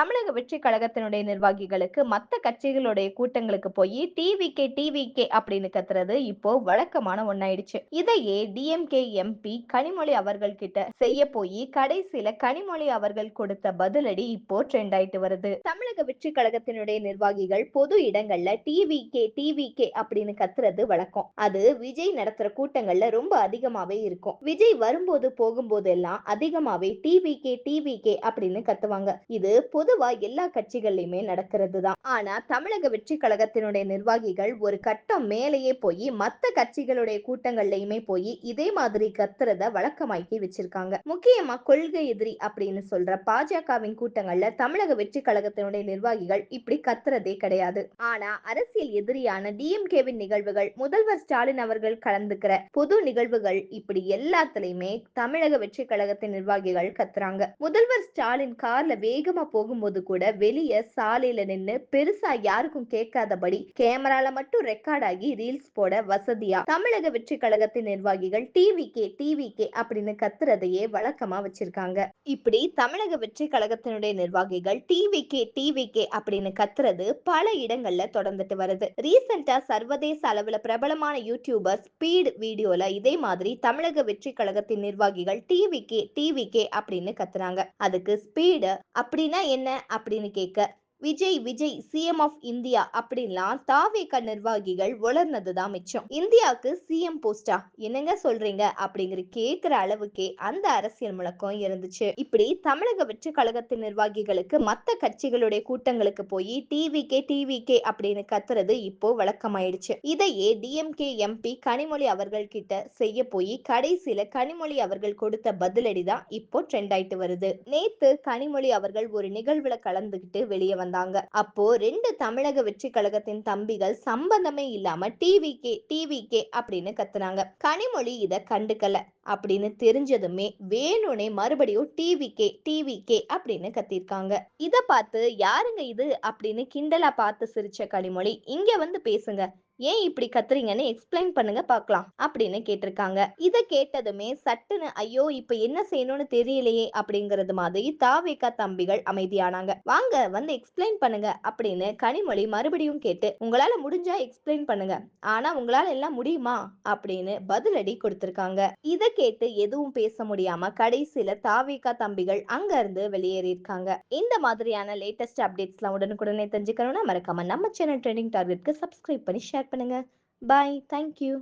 தமிழக வெற்றி கழகத்தினுடைய நிர்வாகிகளுக்கு மற்ற கட்சிகளுடைய கூட்டங்களுக்கு போய் டிவிகே டிவிகே அப்படின்னு கத்துறது இப்போ வழக்கமான ஒன்னாயிடுச்சு இதையே டிஎம்கே எம்பி கனிமொழி அவர்கள் கிட்ட செய்ய போய் கடைசியில கனிமொழி அவர்கள் கொடுத்த பதிலடி இப்போ ட்ரெண்ட் ஆயிட்டு வருது. தமிழக வெற்றி கழகத்தினுடைய நிர்வாகிகள் பொது இடங்கள்ல டிவிகே டிவிகே அப்படின்னு கத்துறது வழக்கம். அது விஜய் நடத்துற கூட்டங்கள்ல ரொம்ப அதிகமாவே இருக்கும். விஜய் வரும்போது போகும்போது எல்லாம் அதிகமாவே டிவிகே டிவிகே அப்படின்னு கத்துவாங்க. இது பொது பொதுவா எல்லா கட்சிகள்லயுமே நடக்கிறது தான் ஆனா தமிழக வெற்றி கழகத்தினுடைய நிர்வாகிகள் ஒரு கட்டம் மேலேயே போய் மத்த கட்சிகளுடைய கூட்டங்கள்லயுமே போய் இதே மாதிரி கத்துறத வழக்கமாக்கி வச்சிருக்காங்க. முக்கியமா கொள்கை எதிரி அப்படின்னு சொல்ற பாஜகவின் கூட்டங்கள்ல தமிழக வெற்றி கழகத்தினுடைய நிர்வாகிகள் இப்படி கத்துறதே கிடையாது. ஆனா அரசியல் எதிரியான டிஎம்கேவின் நிகழ்வுகள் முதல்வர் ஸ்டாலின் அவர்கள் கலந்துக்கிற பொது நிகழ்வுகள் இப்படி எல்லாத்துலயுமே தமிழக வெற்றி கழகத்தின் நிர்வாகிகள் கத்துறாங்க. முதல்வர் ஸ்டாலின் கார்ல வேகமா போகும் போகும்போது கூட வெளிய சாலையில நின்னு பெருசா யாருக்கும் கேட்காதபடி கேமரால மட்டும் ரெக்கார்ட் ஆகி ரீல்ஸ் போட வசதியா தமிழக வெற்றி கழகத்தின் நிர்வாகிகள் டிவி கே டிவி கே அப்படின்னு கத்துறதையே வழக்கமா வச்சிருக்காங்க. இப்படி தமிழக வெற்றி கழகத்தினுடைய நிர்வாகிகள் டிவி கே டிவி கே அப்படின்னு கத்துறது பல இடங்கள்ல தொடர்ந்துட்டு வருது. ரீசெண்டா சர்வதேச அளவுல பிரபலமான யூடியூபர் ஸ்பீட் வீடியோல இதே மாதிரி தமிழக வெற்றி கழகத்தின் நிர்வாகிகள் டிவி கே டிவி கே அப்படின்னு கத்துறாங்க. அதுக்கு ஸ்பீடு அப்படின்னா என்ன என்ன அப்படின்னு கேட்க Vijay Vijay CM of India அப்படின்லாம் தாவேக நிர்வாகிகள் உளர்னதுதான் மிச்சம். இந்தியாவுக்கு சிஎம் போஸ்டா என்னங்க சொல்றீங்க? அப்படிங்கிற கேட்கிற அளவுக்கே அந்த அரசியல் முழக்கம் இருந்துச்சு. இப்படி தமிழக வெற்றி கழகத்தின் நிர்வாகிகளுக்கு மத்த கட்சிகளுடைய கூட்டங்களுக்கு போய் டிவி கே டிவி கே அப்படின்னு கத்துறது இப்போ வழக்கமாயிடுச்சு. இதையே டிஎம்கே எம்பி கனிமொழி அவர்கள் கிட்ட செய்ய போய் கடைசியில கனிமொழி அவர்கள் கொடுத்த பதிலடி தான் இப்போ ட்ரெண்ட் ஆயிட்டு வருது. நேத்து கனிமொழி அவர்கள் ஒரு நிகழ்வுல கலந்துகிட்டு வெளியே வந்தாங்க. அப்போ ரெண்டு தமிழக வெற்றி கழகத்தின் தம்பிகள் சம்பந்தமே இல்லாம டிவி கே டிவி கே அப்படின்னு கத்துனாங்க. கனிமொழி இத கண்டுக்கல. அப்படின்னு தெரிஞ்சதுமே வேணும்னே மறுபடியும் டிவி கே டிவி கே அப்படின்னு கத்திருக்காங்க. இத பார்த்து யாருங்க இது? அப்படின்னு கிண்டலா பார்த்து சிரிச்ச கனிமொழி இங்க வந்து பேசுங்க. ஏன் இப்படி கத்துறீங்கன்னு எக்ஸ்பிளைன் பண்ணுங்க பார்க்கலாம் அப்படின்னு கேட்டிருக்காங்க. இதை கேட்டதுமே சட்டுன்னு ஐயோ இப்ப என்ன செய்யணும்னு தெரியலையே அப்படிங்கறது மாதிரி தாவேக்கா தம்பிகள் அமைதியானாங்க. வாங்க வந்து எக்ஸ்பிளைன் பண்ணுங்க அப்படின்னு கனிமொழி மறுபடியும் கேட்டு உங்களால முடிஞ்சா எக்ஸ்பிளைன் பண்ணுங்க ஆனா உங்களால எல்லாம் முடியுமா அப்படின்னு பதிலடி கொடுத்திருக்காங்க. இதை கேட்டு எதுவும் பேச முடியாம கடைசியில தாவேக்கா தம்பிகள் அங்க இருந்து வெளியேறியிருக்காங்க. இந்த மாதிரியான லேட்டஸ்ட் அப்டேட்ஸ்லாம் உடனுக்குடனே தெரிஞ்சுக்கணும்னா மறக்காம நம்ம சேனல் ட்ரெண்டிங் டார்கெட்க்கு சப்ஸ்கிரைப் பண்ணி ஷேர் பண்ணுங்க. Bye thank you